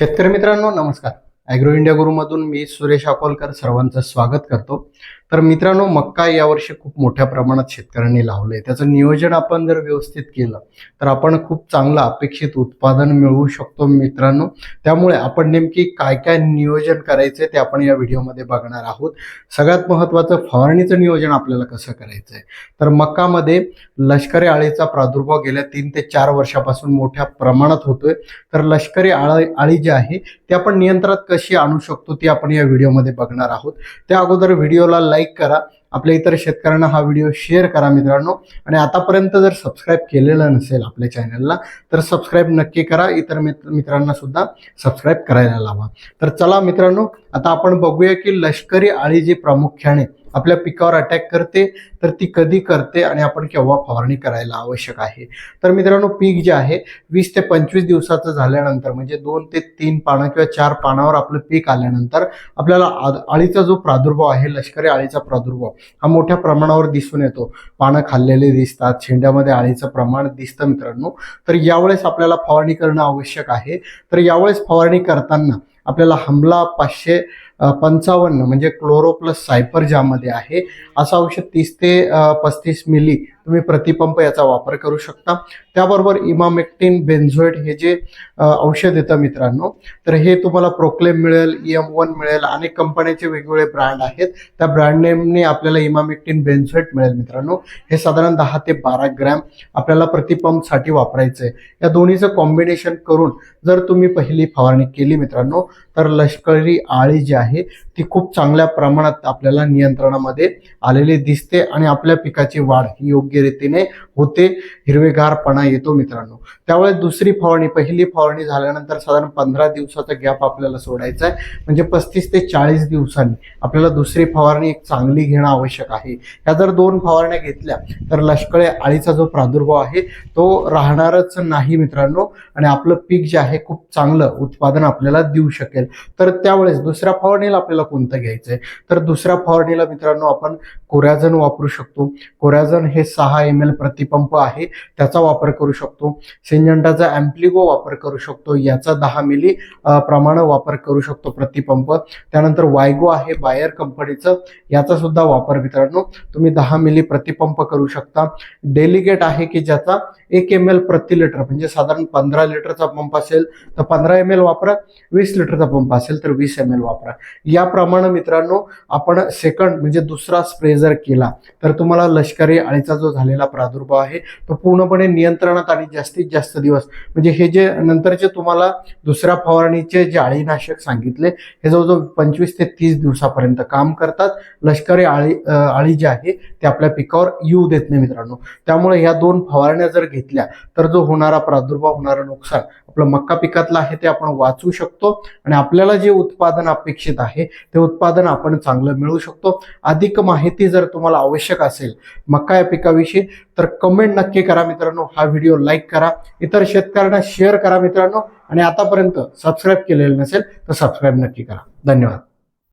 शेतकरी मित्रांनो नमस्कार. ॲग्रो इंडिया गुरुमधून मी सुरेश अकोलकर सर्वांचं स्वागत करतो. तर मित्रांनो मक्का यावर्षी खूप मोठ्या प्रमाणात शेतकऱ्यांनी लावलं आहे त्याचं नियोजन आपण जर व्यवस्थित केलं तर आपण खूप चांगलं अपेक्षित उत्पादन मिळवू शकतो मित्रांनो. त्यामुळे आपण नेमकी काय काय नियोजन करायचं ते आपण या व्हिडिओमध्ये बघणार आहोत. सगळ्यात महत्त्वाचं फवारणीचं नियोजन आपल्याला कसं करायचं आहे तर मक्कामध्ये लष्करी आळीचा प्रादुर्भाव गेल्या तीन ते चार वर्षापासून मोठ्या प्रमाणात होतोय. तर लष्करी आळी आळी जी आहे ती आपण नियंत्रणात कशी आणू शकतो ती आपण या व्हिडिओमध्ये बघणार आहोत. त्या अगोदर व्हिडिओला लाईक करा. आपल्या इतर शेतकऱ्यांना हा व्हिडिओ शेअर करा मित्रांनो. आणि आतापर्यंत जर सबस्क्राईब केलेलं नसेल आपल्या चॅनलला तर सबस्क्राईब नक्की करा. इतर मित्र मित्रांना सुद्धा सबस्क्राईब करायला लावा. तर चला मित्रांनो आता आपण बघूया की लष्करी आळी जी प्रामुख्याने आपल्या पिकावर अटॅक करते तर ती कधी करते आणि आपण केव्हा फवारणी करायला आवश्यक आहे. तर मित्रांनो पीक जे आहे वीस ते पंचवीस दिवसाचं झाल्यानंतर म्हणजे दोन ते तीन पानं किंवा चार पानावर आपलं पीक आल्यानंतर आपल्याला आळीचा जो प्रादुर्भाव आहे लष्करी आळीचा प्रादुर्भाव हा मोठ्या प्रमाणावर दिसून येतो. पानं खाल्लेले दिसतात शेंड्यामध्ये आळीचं प्रमाण दिसतं मित्रांनो. तर यावेळेस आपल्याला फवारणी करणं आवश्यक आहे. तर यावेळेस फवारणी करताना आपल्याला हमला पाचशे पंचावन्न म्हणजे क्लोरो प्लस सायपर ज्यामध्ये आहे असं औषध तीस ते पस्तीस मिली तुम्ही प्रतिपंप याचा वापर करू शकता. त्याबरोबर इमामेक्टिन बेन्झोएट हे जे औषध येतं मित्रांनो तर हे तुम्हाला प्रोक्लेम मिळेल एम वन मिळेल अनेक कंपन्याचे वेगवेगळे ब्रँड आहेत. त्या ब्रँड नेमने आपल्याला इमामेक्टिन बेन्झोएट मिळेल मित्रांनो. हे साधारण दहा ते बारा ग्रॅम आपल्याला प्रतिपंपसाठी वापरायचं आहे या दोन्हीचं कॉम्बिनेशन करून जर तुम्ही पहिली फवारणी केली मित्रांनो तर लष्करी आळी जी आहे ती खूप चांगल्या प्रमाणात आपल्याला नियंत्रणामध्ये आलेली दिसते आणि आपल्या पिकाची वाढ ही योग्य रीतीने होते हिरवेगारपणा येतो मित्रांनो. त्यावेळेस दुसरी फवारणी पहिली फवारणी झाल्यानंतर साधारण पंधरा दिवसाचा गॅप आपल्याला सोडायचा आहे. म्हणजे पस्तीस ते चाळीस दिवसांनी आपल्याला दुसरी फवारणी एक चांगली घेणं आवश्यक आहे. या जर दोन फवारण्या घेतल्या तर लष्करी आळीचा जो प्रादुर्भाव आहे तो राहणारच नाही मित्रांनो. आणि आपलं पीक जे आहे खूप चांगलं उत्पादन आपल्याला देऊ शकेल. तर त्यावेळेस दुसऱ्या फवारणीला आपल्याला कोणतं घ्यायचं आहे तर दुसऱ्या फवारणीला मित्रांनो आपण कोरॅझन वापरू शकतो. कोरॅझन हे सहा एम एल प्रतिपंप आहे त्याचा वापर करू शकतो. सिंजंटाचा अँप्लिगो वापर करू शकतो याचा दहा मिली प्रमाण वापर करू शकतो प्रतिपंप. त्यानंतर वायगो आहे बायर कंपनीचं याचा सुद्धा वापर मित्रांनो तुम्ही दहा मिली प्रतिपंप करू शकता. डेलिगेट आहे की ज्याचा एक एम एल प्रति लिटर म्हणजे साधारण पंधरा लिटरचा पंप असेल तर पंधरा एम एल वापरा वीस लिटरचा पंप असेल तर वीस एम एल वापरा. याप्रमाणे मित्रांनो आपण सेकंड म्हणजे दुसरा स्प्रे जर केला तर तुम्हाला लष्करी अळीचा जो झालेला प्रादुर्भाव आहे तो पूर्णपणे नियंत्रणात आणि जास्तीत जास्त दिवस म्हणजे हे जे नंतरचे तुम्हाला दुसऱ्या फवारणीचे जे अळीनाशक सांगितले हे जवळजवळ पंचवीस ते तीस दिवसापर्यंत काम करतात. लष्करी आळी आळी जी आहे ते आपल्या पिकावर येऊ देत नाही मित्रांनो. त्यामुळे ह्या दोन फवारण्या जर घेतल्या तर जो होणारा प्रादुर्भाव होणारं नुकसान आपलं मक्का पिकातलं आहे ते आपण वाचू शकतो आणि आपल्याला जे उत्पादन अपेक्षित आहे ते उत्पादन आपण चांगलं मिळवू शकतो. अधिक माहिती जर तुम्हाला आवश्यक असेल मका या पिकाविषयी तर कमेंट नक्की करा मित्रांनो. हा व्हिडिओ लाईक करा. इतर शेतकऱ्यांना शेअर करा मित्रांनो. आणि आतापर्यंत सबस्क्राईब केलेलं नसेल तर सबस्क्राईब नक्की करा. धन्यवाद.